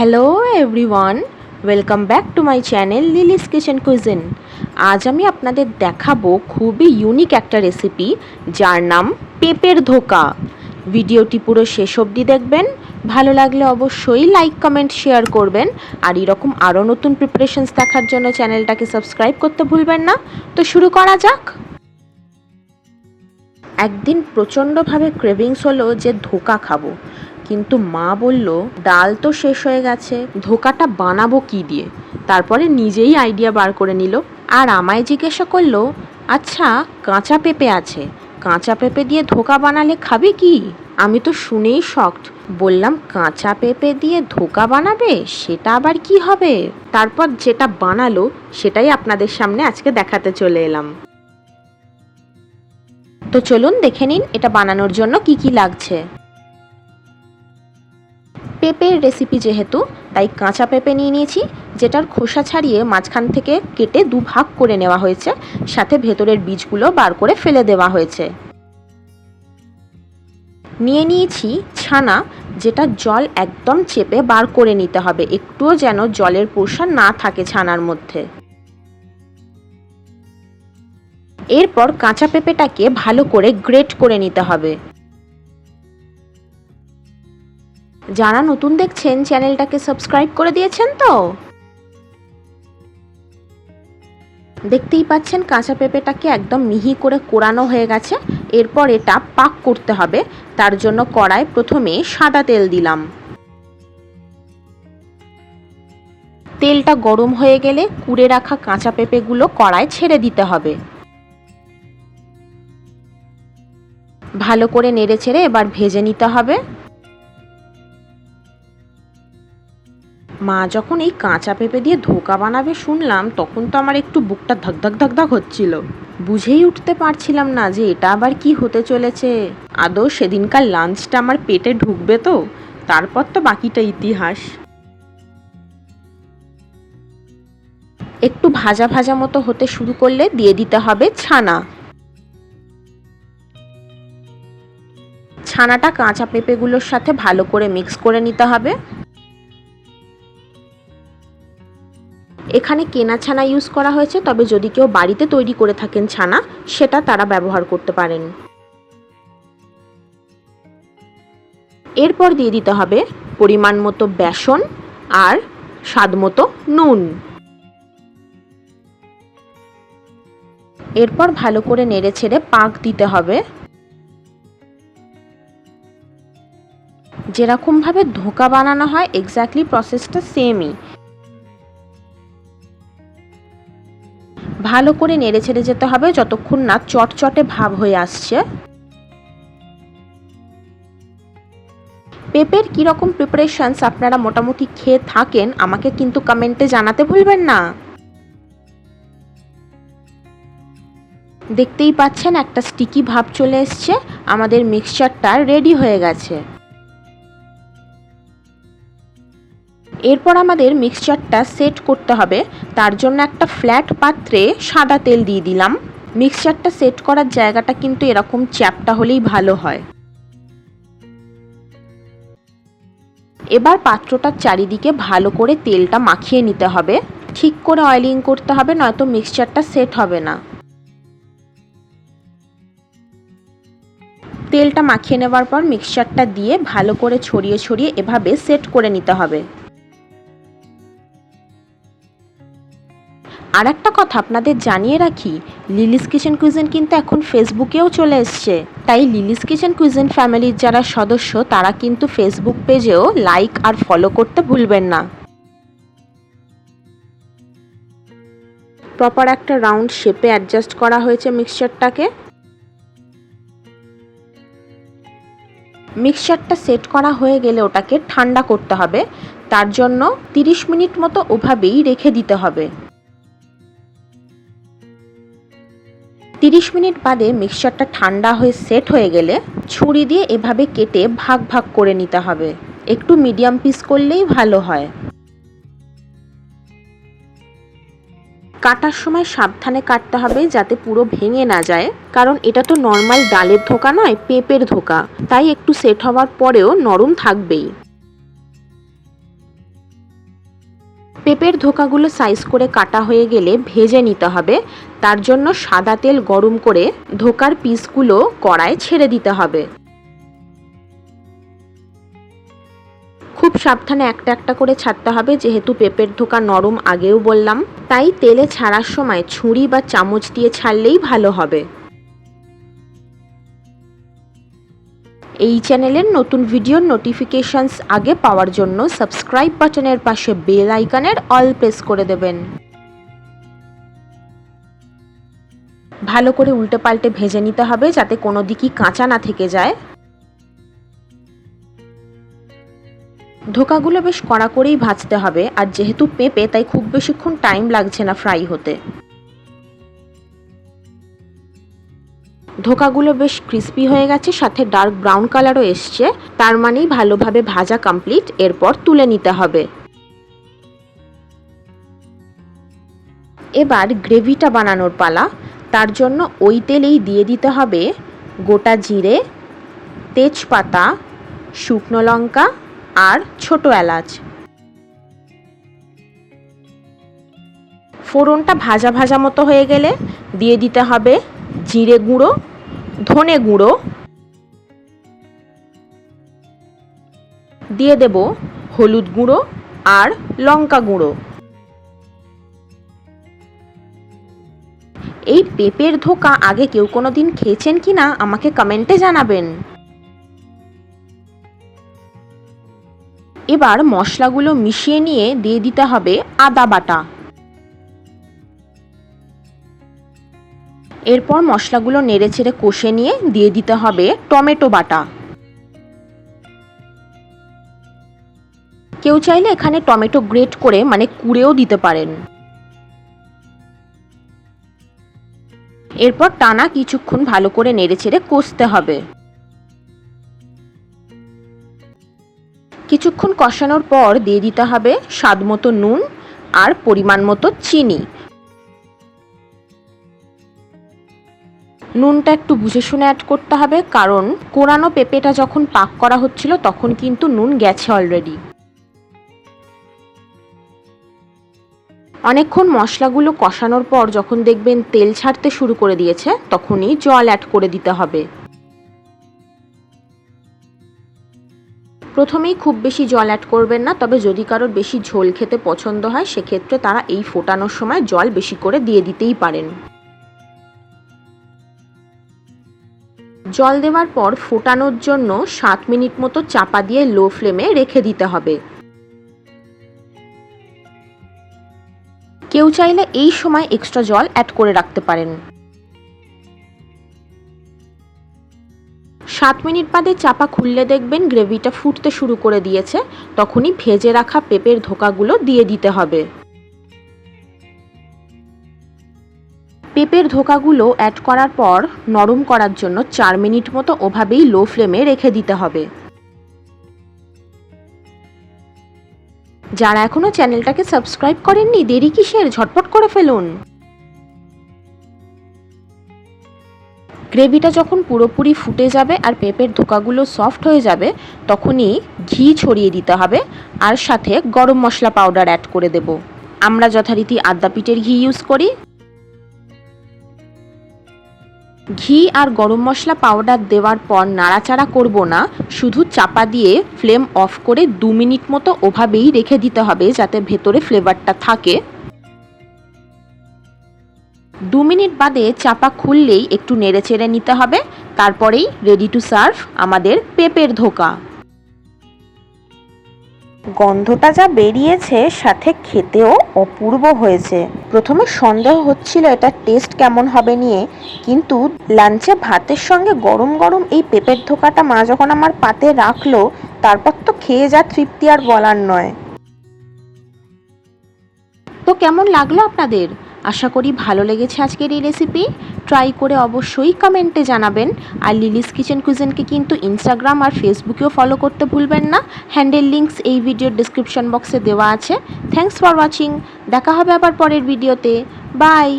Hello everyone welcome back to my channel Lily's kitchen cuisine আজ আমি আপনাদের দেখাবো খুবই ইউনিক একটা রেসিপি যার নাম পেঁপের ধোকা। ভিডিওটি পুরো শেষ অবধি দেখবেন। ভালো লাগলে অবশ্যই লাইক কমেন্ট শেয়ার করবেন। আর এরকম আরও নতুন প্রিপারেশনস দেখার জন্য চ্যানেলটাকে সাবস্ক্রাইব করতে ভুলবেন না। তো শুরু করা যাক। একদিন প্রচণ্ডভাবে ক্রেভিংস হলো যে ধোকা খাব। কিন্তু মা বলল, ডাল তো শেষ হয়ে গেছে, ধোকাটা বানাবো কি দিয়ে? তারপরে নিজেই আইডিয়া বার করে নিল আর আমায় জিজ্ঞাসা করল আচ্ছা কাঁচা পেঁপে আছে, কাঁচা পেঁপে দিয়ে ধোকা বানালে খাবে কি? আমি তো শুনেই শকড বললাম, কাঁচা পেঁপে দিয়ে ধোকা বানাবে? সেটা আবার কি হবে? তারপর যেটা বানালো, সেটাই আপনাদের সামনে আজকে দেখাতে চলে এলাম। তো চলুন দেখে নিন, এটা বানানোর জন্য কি কি লাগছে। পেঁপের রেসিপি যেহেতু, তাই কাঁচা পেঁপে নিয়ে নিয়েছি, যেটার খোসা ছাড়িয়ে মাঝখান থেকে কেটে দু ভাগ করে নেওয়া হয়েছে। সাথে ভেতরের বীজগুলো বার করে ফেলে দেওয়া হয়েছে। নিয়ে নিয়েছি ছানা, যেটা জল একদম চেপে বার করে নিতে হবে। একটুও যেন জলের পোষণ না থাকে ছানার মধ্যে। এরপর কাঁচা পেঁপেটাকে ভালো করে গ্রেট করে নিতে হবে। যারা নতুন দেখছেন, চ্যানেলটাকে সাবস্ক্রাইব করে দিয়েছেন তো? দেখতেই পাচ্ছেন, কাঁচা পেঁপেটাকে একদম মিহি করে কোরানো হয়ে গেছে। এরপর এটা পাক করতে হবে। তার জন্য কড়ায় প্রথমে সাদা তেল দিলাম। তেলটা গরম হয়ে গেলে কুড়ে রাখা কাঁচা পেঁপেগুলো কড়ায় ছেড়ে দিতে হবে। ভালো করে নেড়ে ছেড়ে এবার ভেজে নিতে হবে। মা যখন এই কাঁচা পেঁপে দিয়ে ধোকা বানাবে শুনলাম, তখন তো আমার একটু বুকটা ধক ধক ধক ধক হচ্ছিল। বুঝেই উঠতে পারছিলাম না যে এটা আবার কি হতে চলেছে। আদৌ সেদিনকার লাঞ্চটা আমার পেটে ঢুকবে তো? তারপর তো বাকিটা ইতিহাস। একটু ভাজা ভাজা মতো হতে শুরু করলে দিয়ে দিতে হবে ছানা। ছানাটা কাঁচা পেঁপেগুলোর সাথে ভালো করে মিক্স করে নিতে হবে। এখানে কেনা ছানা ইউজ করা হয়েছে, তবে যদি কেউ বাড়িতে তৈরি করে থাকেন ছানা, সেটা তারা ব্যবহার করতে পারেন। এরপর দিয়ে দিতে হবে পরিমাণ মতো বেসন আর স্বাদ মতো নুন। এরপর ভালো করে নেড়ে ছেড়ে পাক দিতে হবে। যেরকমভাবে ধোকা বানানো হয় এক্স্যাক্টলি প্রসেসটা সেমই ভালো করে নেড়ে ছেড়ে যেতে হবে যতক্ষণ না চটচটে ভাব হয়ে আসছে। পেঁপের কীরকম প্রিপারেশনস আপনারা মোটামুটি খেয়ে থাকেন, আমাকে কিন্তু কমেন্টে জানাতে ভুলবেন না। দেখতেই পাচ্ছেন একটা স্টিকি ভাব চলে এসছে, আমাদের মিক্সচারটা রেডি হয়ে গেছে। এরপর আমাদের মিক্সচারটা সেট করতে হবে। তার জন্য একটা ফ্ল্যাট পাত্রে সাদা তেল দিয়ে দিলাম। মিক্সচারটা সেট করার জায়গাটা কিন্তু এরকম চ্যাপটা হলেই ভালো হয়। এবার পাত্রটার চারিদিকে ভালো করে তেলটা মাখিয়ে নিতে হবে। ঠিক করে অয়েলিং করতে হবে, নয়তো মিক্সচারটা সেট হবে না। তেলটা মাখিয়ে নেওয়ার পর মিক্সচারটা দিয়ে ভালো করে ছড়িয়ে ছড়িয়ে এভাবে সেট করে নিতে হবে। আর একটা কথা আপনাদের জানিয়ে রাখি লিলিস কিচেন কুইজেন কিন্তু এখন ফেসবুকেও চলে এসছে। তাই লিলিস কিচেন কুইজেন ফ্যামিলির যারা সদস্য, তারা কিন্তু ফেসবুক পেজেও লাইক আর ফলো করতে ভুলবেন না। প্রপার একটা রাউন্ড শেপে অ্যাডজাস্ট করা হয়েছে মিক্সচারটাকে মিক্সচারটা সেট করা হয়ে গেলে ওটাকে ঠান্ডা করতে হবে। তার জন্য 30 মিনিট মতো ওভাবেই রেখে দিতে হবে। তিরিশ মিনিট বাদে মিক্সচারটা ঠান্ডা হয়ে সেট হয়ে গেলে ছুরি দিয়ে এভাবে কেটে ভাগ ভাগ করে নিতে হবে। একটু মিডিয়াম পিস করলেই ভালো হয়। কাটার সময় সাবধানে কাটতে হবে যাতে পুরো ভেঙে না যায়, কারণ এটা তো নর্মাল ডালের ধোকা নয়, পেঁপের ধোকা। তাই একটু সেট হওয়ার পরেও নরম থাকবেই। পেঁপের ধোকাগুলো সাইজ করে কাটা হয়ে গেলে ভেজে নিতে হবে। তার জন্য সাদা তেল গরম করে ধোকার পিসগুলো কড়ায় ছেড়ে দিতে হবে। খুব সাবধানে একটা একটা করে ছাড়তে হবে, যেহেতু পেঁপের ধোকা নরম আগেও বললাম। তাই তেলে ছাড়ার সময় ছুরি বা চামচ দিয়ে ছাড়লেই ভালো হবে। এই চ্যানেলের নতুন ভিডিওর নোটিফিকেশনস আগে পাওয়ার জন্য সাবস্ক্রাইব বাটনের পাশে বেল আইকনের অল প্রেস করে দেবেন। ভালো করে উল্টে পাল্টে ভেজে নিতে হবে যাতে কোনো দিকই কাঁচা না থেকে যায়। ধোকাগুলো বেশ কড়া করেই ভাজতে হবে, আর যেহেতু পেঁপে, তাই খুব বেশিক্ষণ টাইম লাগছে না ফ্রাই হতে। ধোকাগুলো বেশ ক্রিস্পি হয়ে গেছে, সাথে ডার্ক ব্রাউন কালারও এসছে। তার মানেই ভালোভাবে ভাজা কমপ্লিট এরপর তুলে নিতে হবে। এবার গ্রেভিটা বানানোর পালা। তার জন্য ওই তেলেই দিয়ে দিতে হবে গোটা জিরে, তেজপাতা, শুকনো লঙ্কা আর ছোট এলাচ। ফোড়নটা ভাজা ভাজা মতো হয়ে গেলে দিয়ে দিতে হবে জিরে গুঁড়ো ধনে গুঁড়ো দিয়ে দেব হলুদ গুঁড়ো আর লঙ্কা গুঁড়ো। এই পেঁপের ধোকা আগে কেউ কোনো দিন খেয়েছেন কি না আমাকে কমেন্টে জানাবেন। এবার মশলাগুলো মিশিয়ে নিয়ে দিয়ে দিতে হবে আদা বাটা। এরপর মশলাগুলো নেড়ে ছেড়ে কষে নিয়ে দিয়ে দিতে হবে টমেটো বাটা। কেউ চাইলে এখানে টমেটো গ্রেট করে মানে কুড়েও দিতে পারেন। এরপর টানা কিছুক্ষণ ভালো করে নেড়ে ছেড়ে কষতে হবে। কিছুক্ষণ কষানোর পর দিয়ে দিতে হবে স্বাদ মতো নুন আর পরিমাণ মতো চিনি। নুনটা একটু বুঝে শুনে অ্যাড করতে হবে, কারণ কোরানো পেঁপেটা যখন পাক করা হচ্ছিল তখন কিন্তু নুন গেছে অলরেডি অনেকক্ষণ মশলাগুলো কষানোর পর যখন দেখবেন তেল ছাড়তে শুরু করে দিয়েছে, তখনই জল অ্যাড করে দিতে হবে। প্রথমেই খুব বেশি জল অ্যাড করবেন না, তবে যদি কারোর বেশি ঝোল খেতে পছন্দ হয়, সেক্ষেত্রে তারা এই ফোটানোর সময় জল বেশি করে দিয়ে দিতেই পারেন। জল দেওয়ার পর ফোটানোর জন্য সাত মিনিট মতো চাপা দিয়ে লো ফ্লেমে রেখে দিতে হবে। কেউ চাইলে এই সময় এক্সট্রা জল অ্যাড করে রাখতে পারেন। সাত মিনিট বাদে চাপা খুললে দেখবেন গ্রেভিটা ফুটতে শুরু করে দিয়েছে। তখনই ভেজে রাখা পেঁপের ধোকাগুলো দিয়ে দিতে হবে। পেঁপের ধোকাগুলো অ্যাড করার পর নরম করার জন্য চার মিনিট মতো ওভাবেই লো ফ্লেমে রেখে দিতে হবে। যারা এখনও চ্যানেলটাকে সাবস্ক্রাইব করেননি, দেরি কিসের? ঝটপট করে ফেলুন। গ্রেভিটা যখন পুরোপুরি ফুটে যাবে আর পেঁপের ধোকাগুলো সফট হয়ে যাবে, তখনই ঘি ছড়িয়ে দিতে হবে আর সাথে গরম মশলা পাউডার অ্যাড করে দেব। আমরা যথারীতি আদ্যা পিঠের ঘি ইউজ করি। ঘি আর গরম মশলা পাউডার দেওয়ার পর নাড়াচাড়া করব না, শুধু চাপা দিয়ে ফ্লেম অফ করে দু মিনিট মতো ওভাবেই রেখে দিতে হবে যাতে ভেতরে ফ্লেভারটা থাকে। দু মিনিট বাদে চাপা খুললেই একটু নেড়ে চেড়ে নিতে হবে, তারপরেই রেডি টু সার্ভ আমাদের পেঁপের ধোকা। গন্ধটা যা বেরিয়েছে সাথে খেতেও অপূর্ব হয়েছে। প্রথমে সন্দেহ হচ্ছিল এটা টেস্ট কেমন হবে নিয়ে, কিন্তু লাঞ্চে ভাতের সঙ্গে গরম গরম এই পেঁপের ধোকাটা মা যখন আমার পাতে রাখল, তারপর তো খেয়ে যা তৃপ্তি আর বলার নয়। তো কেমন লাগল আপনাদের? আশা করি ভালো লেগেছে আজকের এই রেসিপি ট্রাই করে অবশ্যই কমেন্টে জানাবেন। আর লিলিস কিচেন কুইজেনকে কিন্তু ইনস্টাগ্রাম আর ফেসবুকেও ফলো করতে ভুলবেন না। হ্যান্ডেল লিঙ্কস এই ভিডিওর ডিসক্রিপশন বক্সে দেওয়া আছে। থ্যাংকস ফর ওয়াচিং দেখা হবে আবার পরের ভিডিওতে বাই